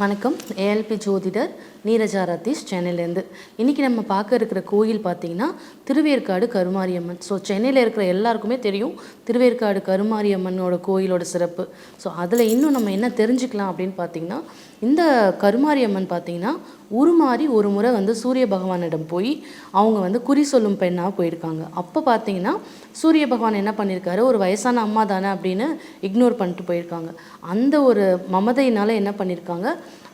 வணக்கம். ஏஎல்பி ஜோதிடர் நீரஜா ரதீஷ் சென்னையிலேருந்து. இன்றைக்கி நம்ம பார்க்க இருக்கிற கோயில் பார்த்தீங்கன்னா திருவேற்காடு கருமாரியம்மன். ஸோ சென்னையில் இருக்கிற எல்லாருக்குமே தெரியும் திருவேற்காடு கருமாரியம்மனோட கோயிலோட சிறப்பு. ஸோ அதில் இன்னும் நம்ம என்ன தெரிஞ்சுக்கலாம் அப்படின்னு பார்த்தீங்கன்னா இந்த கருமாரியம்மன் பார்த்தீங்கன்னா உருமாறி ஒரு முறை வந்து சூரிய பகவானிடம் போய் அவங்க வந்து குறி சொல்லும் பெண்ணாக போயிருக்காங்க. அப்போ பார்த்தீங்கன்னா சூரிய பகவான் என்ன பண்ணியிருக்காரு ஒரு வயசான அம்மா தானே அப்படின்னு இக்னோர் பண்ணிட்டு போயிருக்காங்க. அந்த ஒரு மமதையினால் என்ன பண்ணியிருக்காங்க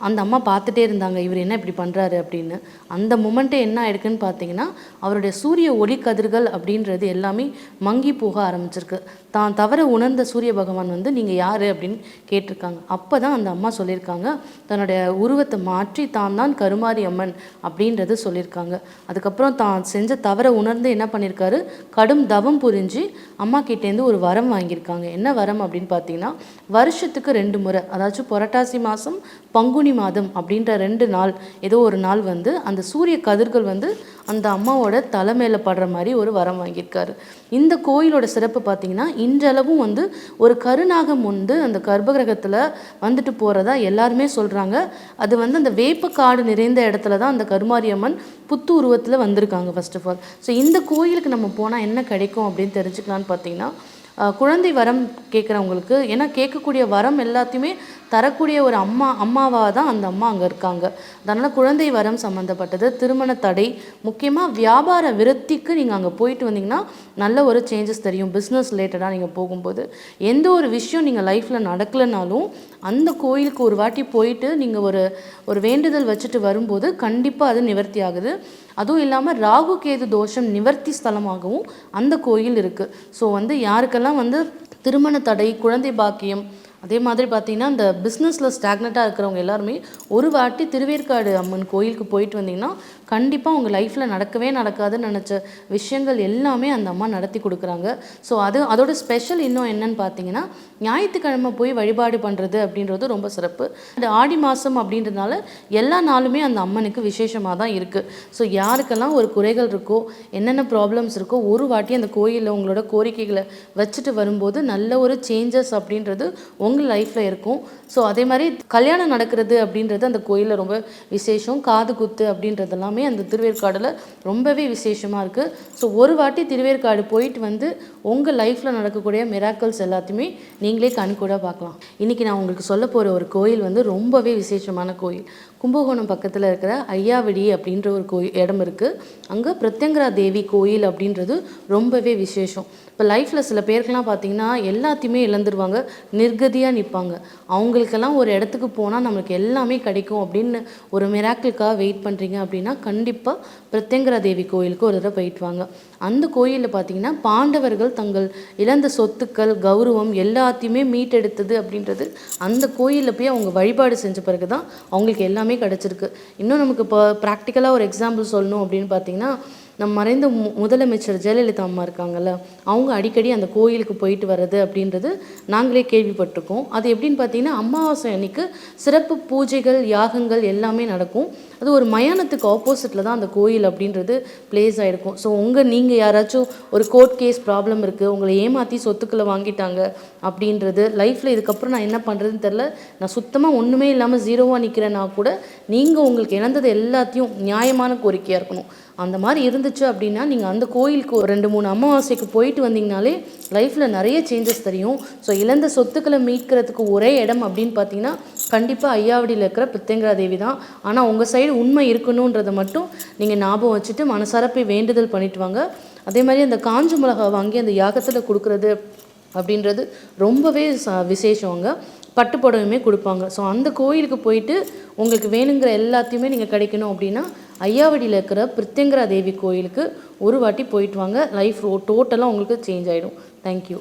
அந்த அம்மா பார்த்துட்டே இருந்தாங்க இவர் என்ன இப்படி பண்ணுறாரு அப்படின்னு. அந்த மூமெண்ட்டே என்ன ஆயிடுக்குன்னு பார்த்தீங்கன்னா அவருடைய சூரிய ஒளி கதிர்கள் அப்படின்றது எல்லாமே மங்கி போக ஆரம்பிச்சிருக்கு. தான் தவற உணர்ந்த சூரிய பகவான் வந்து நீங்கள் யார்? அப்படின்னு கேட்டிருக்காங்க. அப்போ தான் அந்த அம்மா சொல்லியிருக்காங்க தன்னுடைய உருவத்தை மாற்றி தான் தான் கருமாரி அம்மன் அப்படின்றது சொல்லியிருக்காங்க. அதுக்கப்புறம் தான் செஞ்ச தவற உணர்ந்து என்ன பண்ணியிருக்காரு? கடும் தவம் புரிஞ்சு அம்மா கிட்டேருந்து ஒரு வரம் வாங்கியிருக்காங்க. என்ன வரம் அப்படின்னு பார்த்தீங்கன்னா வருஷத்துக்கு ரெண்டு முறை அதாச்சும் புரட்டாசி மாதம் பங்குனி மாதம் அப்படின்ற ரெண்டு நாள் ஏதோ ஒரு நாள் வந்து அந்த சூரிய கதிர்கள் வந்து அந்த அம்மாவோட தலை மேலே படுற மாதிரி ஒரு வரம் வாங்கியிருக்காரு. இந்த கோயிலோட சிறப்பு பார்த்தீங்கன்னா இன்றளவும் வந்து ஒரு கருநாகம் வந்து அந்த கர்ப்பகிரகத்தில் வந்துட்டு போகிறதா எல்லாருமே சொல்கிறாங்க அது வந்து அந்த வேப்பக்காடு நிறைந்த இடத்துல தான் அந்த கருமாரியம்மன் புத்து உருவத்தில் வந்திருக்காங்க ஃபர்ஸ்ட் ஆஃப் ஆல் ஸோ இந்த கோயிலுக்கு நம்ம போனால் என்ன கிடைக்கும் அப்படின்னு தெரிஞ்சுக்கலான்னு பார்த்தீங்கன்னா குழந்தை வரம் கேட்குறவங்களுக்கு ஏன்னா கேட்கக்கூடிய வரம் எல்லாத்தையுமே தரக்கூடிய ஒரு அம்மா அம்மாவாக தான் அந்த அம்மா அங்கே இருக்காங்க. அதனால் குழந்தை வரம் சம்மந்தப்பட்டது திருமண தடை முக்கியமாக வியாபார விருத்திக்கு நீங்கள் அங்கே போயிட்டு வந்தீங்கன்னா நல்ல ஒரு சேஞ்சஸ் தெரியும். பிஸ்னஸ் ரிலேட்டடாக நீங்கள் போகும்போது. எந்த ஒரு விஷயம் நீங்கள் லைஃப்பில் நடக்கலைனாலும் அந்த கோயிலுக்கு ஒரு வாட்டி போயிட்டு நீங்கள் ஒரு ஒரு வேண்டுதல் வச்சுட்டு வரும்போது கண்டிப்பாக அது நிவர்த்தி ஆகுது. அதுவும் இல்லாமல் ராகு கேது தோஷம் நிவர்த்தி ஸ்தலமாகவும் அந்த கோயில் இருக்குது ஸோ வந்து யாருக்கெல்லாம் வந்து திருமண தடை குழந்தை பாக்கியம் அதே மாதிரி பார்த்தீங்கன்னா இந்த பிஸ்னஸில் ஸ்டாக்னட்டாக இருக்கிறவங்க எல்லாருமே ஒரு வாட்டி திருவேற்காடு அம்மன் கோயிலுக்கு போயிட்டு வந்தீங்கன்னா கண்டிப்பாக உங்கள் லைஃப்பில் நடக்கவே நடக்காதுன்னு நினச்ச விஷயங்கள் எல்லாமே அந்த அம்மா நடத்தி கொடுக்குறாங்க. ஸோ அது அதோட ஸ்பெஷல் இன்னும் என்னன்னு பார்த்தீங்கன்னா ஞாயிற்றுக்கிழமை போய் வழிபாடு பண்ணுறது அப்படின்றது ரொம்ப சிறப்பு. இந்த ஆடி மாதம் அப்படின்றதுனால எல்லா நாளுமே அந்த அம்மனுக்கு விசேஷமாக தான் இருக்குது ஸோ யாருக்கெல்லாம் ஒரு குறைகள் இருக்கோ என்னென்ன ப்ராப்ளம்ஸ் இருக்கோ ஒரு வாட்டி அந்த கோயிலில் உங்களோட கோரிக்கைகளை வச்சுட்டு வரும்போது நல்ல ஒரு சேஞ்சஸ் அப்படின்றது உங்கள் லைஃப்பில் இருக்கும். ஸோ அதே மாதிரி கல்யாணம் நடக்கிறது அப்படின்றது அந்த கோயிலில் ரொம்ப விசேஷம். காது குத்து அப்படின்றது எல்லாமே அந்த திருவேற்காடில் ரொம்பவே விசேஷமாக இருக்குது ஸோ ஒரு வாட்டி திருவேற்காடு போயிட்டு வந்து உங்கள் லைஃப்பில் நடக்கக்கூடிய மிராக்கல்ஸ் எல்லாத்தையுமே நீங்களே கண்கூட பார்க்கலாம். இன்றைக்கி நான் உங்களுக்கு சொல்ல போகிற ஒரு கோயில் வந்து ரொம்பவே விசேஷமான கோயில். கும்பகோணம் பக்கத்தில் இருக்கிற ஐயாவடி அப்படின்ற ஒரு கோயில் இடம் இருக்குது அங்கே பிரத்யங்கரா தேவி கோயில் அப்படின்றது ரொம்பவே விசேஷம். இப்போ லைஃப்பில் சில பேருக்கெல்லாம் பார்த்தீங்கன்னா எல்லாத்தையுமே இழந்துருவாங்க நிர்கதியாக நிற்பாங்க அவங்களுக்கெல்லாம் ஒரு இடத்துக்கு போனால் நம்மளுக்கு எல்லாமே கிடைக்கும் அப்படின்னு ஒரு மிராக்கிளுக்காக வெயிட் பண்ணுறீங்க அப்படின்னா கண்டிப்பாக பிரத்யங்கரா தேவி கோயிலுக்கு ஒரு தடவை போயிட்டு வாங்க. அந்த கோயிலில் பார்த்தீங்கன்னா பாண்டவர்கள் தங்கள் இழந்த சொத்துக்கள் கௌரவம் எல்லாத்தையுமே மீட்டெடுத்தது அப்படின்றது அந்த கோயிலில் போய் அவங்க வழிபாடு செஞ்ச பிறகு தான் அவங்களுக்கு எல்லாமே கிடச்சிருக்கு. இன்னும் நமக்கு இப்போ ப்ராக்டிக்கலாக ஒரு எக்ஸாம்பிள் சொல்லணும் அப்படின்னு பார்த்தீங்கன்னா நம் மறைந்த மு முதலமைச்சர் ஜெயலலிதா அம்மா இருக்காங்கல்ல அவங்க அடிக்கடி அந்த கோயிலுக்கு போயிட்டு வர்றது அப்படின்றது நாங்களே கேள்விப்பட்டிருக்கோம். அது எப்படின்னு பார்த்தீங்கன்னா அமாவாசை அன்னைக்கு சிறப்பு பூஜைகள் யாகங்கள் எல்லாமே நடக்கும். அது ஒரு மயானத்துக்கு ஆப்போசிட்டில் தான் அந்த கோயில் அப்படின்றது பிளேஸ் ஆகிருக்கும் ஸோ உங்கள் நீங்கள் யாராச்சும் ஒரு கோர்ட் கேஸ் ப்ராப்ளம் இருக்குது உங்களை ஏமாற்றி சொத்துக்களை வாங்கிட்டாங்க அப்படின்றது லைஃப்பில் இதுக்கப்புறம் நான் என்ன பண்ணுறதுன்னு தெரில நான் சுத்தமாக ஒன்றுமே இல்லாமல் ஜீரோவாக நிற்கிறேன்னா கூட நீங்கள் உங்களுக்கு இழந்தது எல்லாத்தையும் நியாயமான கோரிக்கையாக இருக்கணும். அந்த மாதிரி இருந்துச்சு அப்படின்னா நீங்கள் அந்த கோயிலுக்கு ஒரு ரெண்டு மூணு அமாவாசைக்கு போயிட்டு வந்தீங்கனாலே லைஃப்பில் நிறைய சேஞ்சஸ் தெரியும். ஸோ இழந்த சொத்துக்களை மீட்கிறதுக்கு ஒரே இடம் அப்படின்னு பார்த்தீங்கன்னா கண்டிப்பாக ஐயாவடியில் இருக்கிற பிரத்யங்கரா தேவி தான். ஆனால் உங்கள் சைடு உண்மை இருக்கணுன்றதை மட்டும் நீங்கள் ஞாபகம் வச்சுட்டு மனசார போய் வேண்டுதல் பண்ணிட்டு வாங்க. அதே மாதிரி அந்த காஞ்ச மிளகா வாங்கி அந்த யாகத்தில் கொடுக்குறது அப்படின்றது ரொம்பவே ச விசேஷங்க பட்டு புடவையுமே கொடுப்பாங்க. ஸோ அந்த கோயிலுக்கு போயிட்டு உங்களுக்கு வேணுங்கிற எல்லாத்தையுமே நீங்கள் கிடைக்கணும் அப்படின்னா ஐயாவடியில் இருக்கிற பிரித்யங்கரா தேவி கோயிலுக்கு ஒரு வாட்டி போயிட்டு வாங்க. லைஃப் டோட்டலாக உங்களுக்கு சேஞ்ச் ஆகிடும் தேங்க்யூ